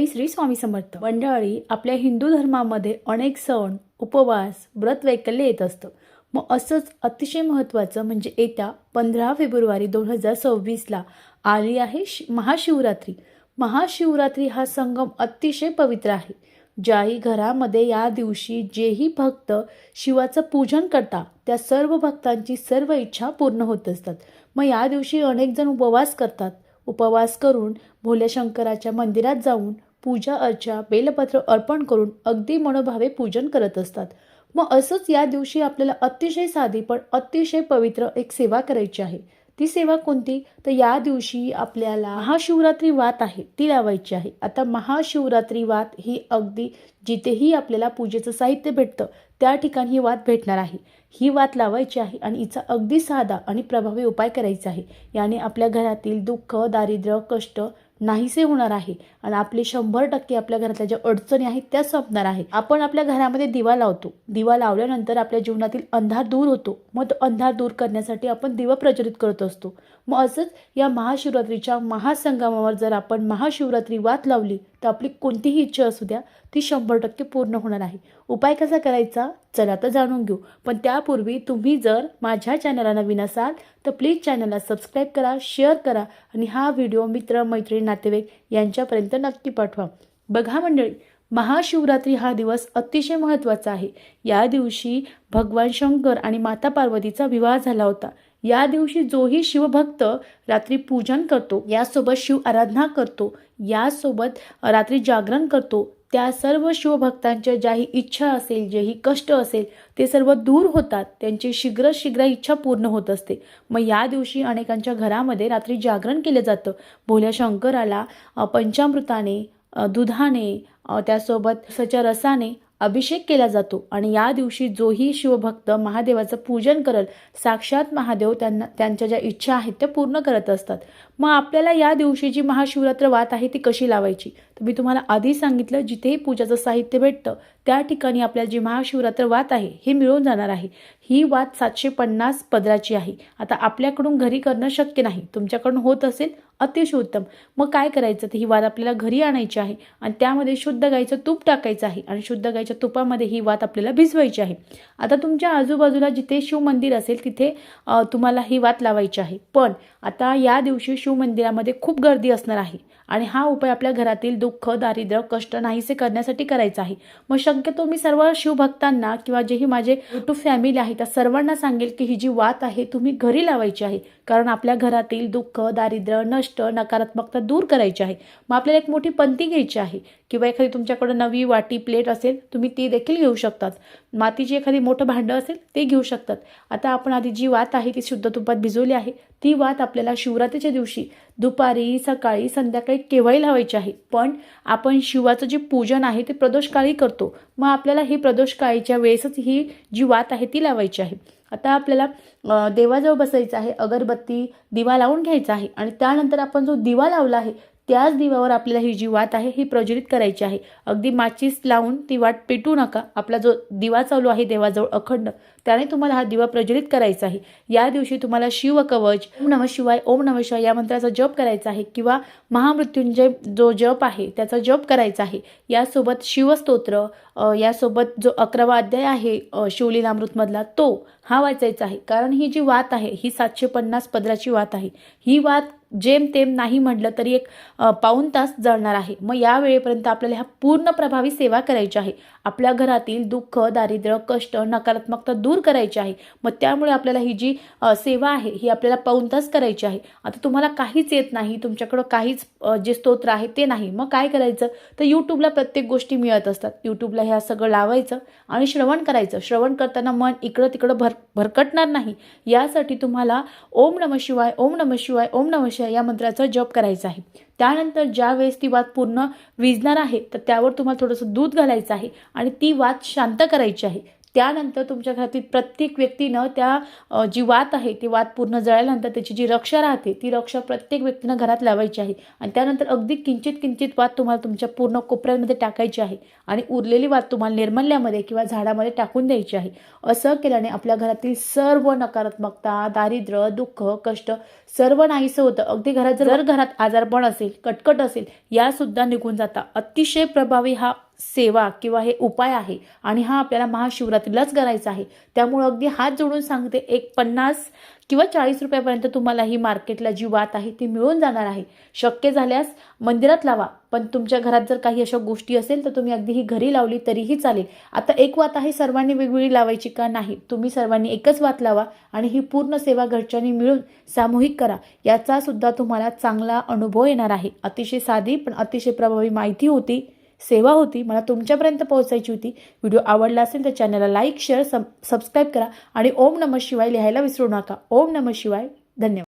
मंडळी श्री स्वामी समर्थ. मंडळी आपल्या हिंदू धर्मामध्ये अनेक सण उपवास व्रत वैकल्य येत असतं. मग असंच अतिशय महत्त्वाचं म्हणजे येत्या पंधरा फेब्रुवारी दोन हजार सव्वीसला आली आहे शि महाशिवरात्री. महाशिवरात्री हा संगम अतिशय पवित्र आहे. ज्याही घरामध्ये या दिवशी जेही भक्त शिवाचं पूजन करता त्या सर्व भक्तांची सर्व इच्छा पूर्ण होत असतात. मग या दिवशी अनेक जण उपवास करतात. उपवास करून भोल्या शंकराच्या मंदिरात जाऊन पूजा अर्चा बेलपत्र अर्पण करून अगदी मनोभावे पूजन करत असतात. मग असंच या दिवशी आपल्याला अतिशय साधी पण अतिशय पवित्र एक सेवा करायची आहे. ती सेवा कोणती? तर या दिवशी आपल्याला महाशिवरात्री वात आहे ती लावायची आहे. आता महाशिवरात्री वात ही अगदी जिथेही आपल्याला पूजेचं साहित्य भेटतं त्या ठिकाणी ही वात भेटणार आहे. ही वात लावायची आहे आणि हिचा अगदी साधा आणि प्रभावी उपाय करायचा आहे. याने आपल्या घरातील दुःख दारिद्र्य कष्ट नाहीसे होणार आहे. आणि आपले शंभर टक्के आपल्या घरातल्या ज्या अडचणी आहेत त्या संपणार आहे. आपण आपल्या घरामध्ये दिवा लावतो. दिवा लावल्यानंतर आपल्या जीवनातील अंधार दूर होतो. मग तो अंधार दूर करण्यासाठी आपण दिवा प्रज्वलित करत असतो. मग असंच या महाशिवरात्रीच्या महासंगमावर जर आपण महाशिवरात्री वात लावली तर आपली कोणतीही इच्छा असू द्या ती शंभर टक्के पूर्ण होणार आहे. उपाय कसा करायचा? चला तर जाणून घेऊ. पण त्यापूर्वी तुम्ही जर माझ्या चॅनलला नवीन असाल तर प्लीज चॅनलला सबस्क्राईब करा शेअर करा आणि हा व्हिडिओ मित्र मैत्रिणी नातेवाईक यांच्यापर्यंत नक्की पाठवा. बघा मंडळी महाशिवरात्री हा दिवस अतिशय महत्त्वाचा आहे. या दिवशी भगवान शंकर आणि माता पार्वतीचा विवाह झाला होता. या दिवशी जोही शिवभक्त रात्री पूजन करतो यासोबत शिव आराधना करतो यासोबत रात्री जागरण करतो. त्या सर्व शिवभक्तांच्या ज्याही इच्छा असेल जेही कष्ट असेल ते सर्व दूर होतात. त्यांची शीघ्र शीघ्र इच्छा पूर्ण होत असते. मग या दिवशी अनेकांच्या घरामध्ये रात्री जागरण केलं जातं. भोल्या शंकराला पंचामृताने दुधाने त्यासोबत सच्या रसाने अभिषेक केला जातो. आणि या दिवशी जोही शिवभक्त महादेवाचं पूजन करल साक्षात महादेव त्यांना त्यांच्या ज्या इच्छा आहेत त्या पूर्ण करत असतात. मग आपल्याला या दिवशी जी महाशिवरात्र वात आहे ती कशी लावायची? तर मी तुम्हाला आधी सांगितलं जिथेही पूजाचं साहित्य भेटतं त्या ठिकाणी आपल्याला जी महाशिवरात्र वात आहे हे मिळून जाणार आहे. ही वात सातशे पन्नास पदराची आहे. आता आपल्याकडून घरी करणं शक्य नाही. तुमच्याकडून होत असेल अतिशय उत्तम मग काय करायचं? तर ही वात आपल्याला घरी आणायची आहे आणि त्यामध्ये शुद्ध गाईचं तूप टाकायचं आहे आणि शुद्ध गाईच्या तुपामध्ये ही वात आपल्याला भिजवायची आहे. आता तुमच्या आजूबाजूला जिथे शिवमंदिर असेल तिथे तुम्हाला ही वात लावायची आहे. पण आता या दिवशी शिवमंदिरामध्ये खूप गर्दी असणार आहे आणि हा उपाय आपल्या घरातील दुःख दारिद्र्य कष्ट नाहीसे करण्यासाठी करायचा आहे. मग शक्यतो मी सर्व शिवभक्तांना किंवा जेही माझे युट्यूब फॅमिली आहे त्या सर्वांना सांगेल की ही जी वात आहे तुम्ही घरी लावायची आहे. कारण आपल्या घरातील दुःख दारिद्र्य नष्ट नकारात्मकता दूर करायची आहे. मग आपल्याला एक मोठी पंती घ्यायची आहे. किंवा एखादी तुमच्याकडे नवी वाटी प्लेट असेल तुम्ही ती देखील घेऊ शकतात. मातीची एखादी मोठं भांडं असेल ते घेऊ शकतात. आता आपण आधी जी वात आहे ती शुद्ध तुपात भिजवली आहे ती वात आपल्याला शिवरात्रीच्या दिवशी दुपारी सकाळी संध्याकाळी केव्हाही लावायची आहे. पण आपण शिवाचं जे पूजन आहे ते प्रदोषकाळी करतो. मग आपल्याला ही प्रदोषकाळीच्या वेळेसच ही जी वात आहे ती लावायची आहे. आता आपल्याला देवाजवळ बसायचं आहे अगरबत्ती दिवा लावून घ्यायचा आहे आणि त्यानंतर आपण जो दिवा लावला आहे त्याच दिव्यावर आपल्याला ही जी वात आहे ही प्रज्वलित करायची आहे. अगदी माचीस लावून ती वाट पेटू नका. आपला जो दिवा चालू आहे देवाजवळ अखंड त्याने तुम्हाला हा दिवा प्रज्वलित करायचा आहे. या दिवशी तुम्हाला शिवकवच ओम नम शिवाय ओम नम शिवाय या मंत्राचा जप करायचा आहे किंवा महामृत्युंजय जो जप आहे त्याचा जप करायचा आहे. यासोबत शिवस्तोत्र यासोबत जो अकरावा अध्याय आहे शिवलीलामृतमधला तो हा वाचायचा आहे. कारण ही जी वात आहे ही सातशे पन्नास पदराची वात आहे. ही वात जेमतेम नाही म्हटलं तरी एक पाऊन पाऊण तास जळणार आहे. मग या वेळेपर्यंत आपल्याला ह्या पूर्ण प्रभावी सेवा करायची आहे. आपल्या घरातील दुःख दारिद्र्य कष्ट नकारात्मकता दूर दूर करायची आहे. मग त्यामुळे आपल्याला ही जी सेवा आहे ही आपल्याला पाऊण तास करायची आहे. आता तुम्हाला काहीच येत नाही तुमच्याकडं काहीच जे स्तोत्र आहे ते नाही. मग काय करायचं? तर यूट्यूबला प्रत्येक गोष्टी मिळत असतात. यूट्यूबला ह्या सगळं लावायचं आणि श्रवण करायचं. श्रवण करताना मन इकडं तिकडं भर भरकटणार नाही. यासाठी तुम्हाला ओम नम शिवाय ओम नम शिवाय ओम नम शिवाय या मंत्राचा जप करायचा आहे. त्यानंतर ज्या वेळेस ती वात पूर्ण विजणार आहे तर त्यावर तुम्हाला थोडंसं दूध घालायचं आहे आणि ती वात शांत करायची आहे. त्यानंतर तुमच्या घरातील प्रत्येक व्यक्तीनं त्या जी वात आहे ती वात पूर्ण जळाल्यानंतर त्याची जी रक्षा राहते ती रक्षा प्रत्येक व्यक्तीनं घरात लावायची आहे. आणि त्यानंतर अगदी किंचित किंचित वात तुम्हाला तुमच्या पूर्ण कोपऱ्यांमध्ये टाकायची आहे आणि उरलेली वात तुम्हाला निर्मल्यामध्ये किंवा झाडामध्ये टाकून द्यायची आहे. असं केल्याने आपल्या घरातील सर्व नकारात्मकता दारिद्र्य दुःख कष्ट सर्व नाहीसं होतं. अगदी घरात जर जर घरात आजारपण असेल कटकट असेल यासुद्धा निघून जाता. अतिशय प्रभावी हा सेवा किंवा हे उपाय आहे आणि हा आपल्याला महाशिवरात्रीलाच करायचा आहे. त्यामुळे अगदी हात जोडून सांगते एक पन्नास किंवा चाळीस रुपयापर्यंत तुम्हाला ही मार्केटला जी वात आहे ती मिळून जाणार आहे. शक्य झाल्यास मंदिरात लावा पण तुमच्या घरात जर काही अशा गोष्टी असेल तर तुम्ही अगदी ही घरी लावली तरीही चालेल. आता एक वात आहे सर्वांनी वेगवेगळी लावायची का नाही? तुम्ही सर्वांनी एकच वात लावा आणि ही पूर्ण सेवा घरच्यांनी मिळून सामूहिक करा. याचा सुद्धा तुम्हाला चांगला अनुभव येणार आहे. अतिशय साधी पण अतिशय प्रभावी माहिती होती. सेवा होती मला तुमच्यापर्यंत पोहोचायची होती. व्हिडिओ आवडला असेल तर चॅनलला लाईक शेअर सब सबस्क्राईब करा. आणि ओम नमः शिवाय लिहायला विसरू नका. ओम नमः शिवाय. धन्यवाद.